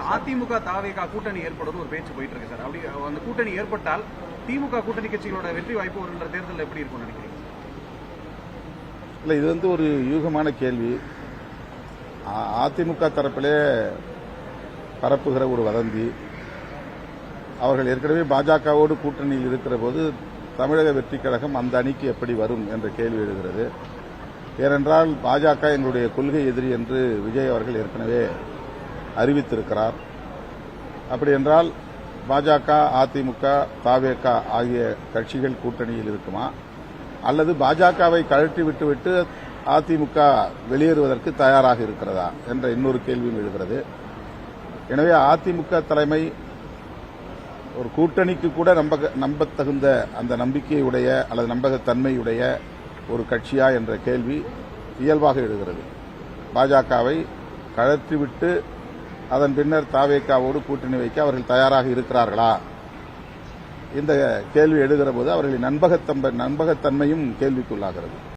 அதிமுக தாவேக கூட்டணி ஏற்படும் ஒரு பேச்சு போயிட்டு இருக்கு சார். அப்படி அந்த கூட்டணி ஏற்பட்டால் திமுக கூட்டணி கட்சிகளோட வெற்றி வாய்ப்பு வருகின்ற தேர்தலில் எப்படி இருக்கும் நினைக்கிறீங்க? இல்லை இது வந்து ஒரு யூகமான கேள்வி. அ- அதிமுக தரப்பிலே பரப்புகிற ஒரு வதந்தி. அவர்கள் ஏற்கனவே பாஜகவோடு கூட்டணியில் இருக்கிற போது தமிழக வெற்றிக் கழகம் அந்த அணிக்கு எப்படி வரும் என்ற கேள்வி எழுகிறது. ஏனென்றால் பாஜக எங்களுடைய கொள்கை எதிரி என்று விஜய் அவர்கள் ஏற்கனவே அறிவித்திருக்கிறார். அப்படி என்றால் பாஜக அதிமுக தாவேக ஆகிய கட்சிகள் கூட்டணியில் இருக்குமா? அல்லது பாஜகவை கழற்றி விட்டுவிட்டு அதிமுக வெளியேறுவதற்கு தயாராக இருக்கிறதா என்ற இன்னொரு கேள்வியும் எழுகிறது. எனவே அதிமுக தலைமை ஒரு கூட்டணிக்கு கூட நம்ப நம்பத்தகுந்த அந்த நம்பிக்கையுடைய அல்லது நம்பகத்தன்மையுடைய ஒரு கட்சியா என்ற கேள்வி இயல்பாக எழுகிறது. பாஜகவை கழற்றிவிட்டு அதன் பின்னர் தாவேக்காவோடு கூட்டணி வைக்க அவர்கள் தயாராக இருக்கிறார்களா? இந்த கேள்வி எழுகிற போது அவர்களின் நண்பகத்தம்ப நண்பகத்தன்மையும் கேள்விக்குள்ளாகிறது.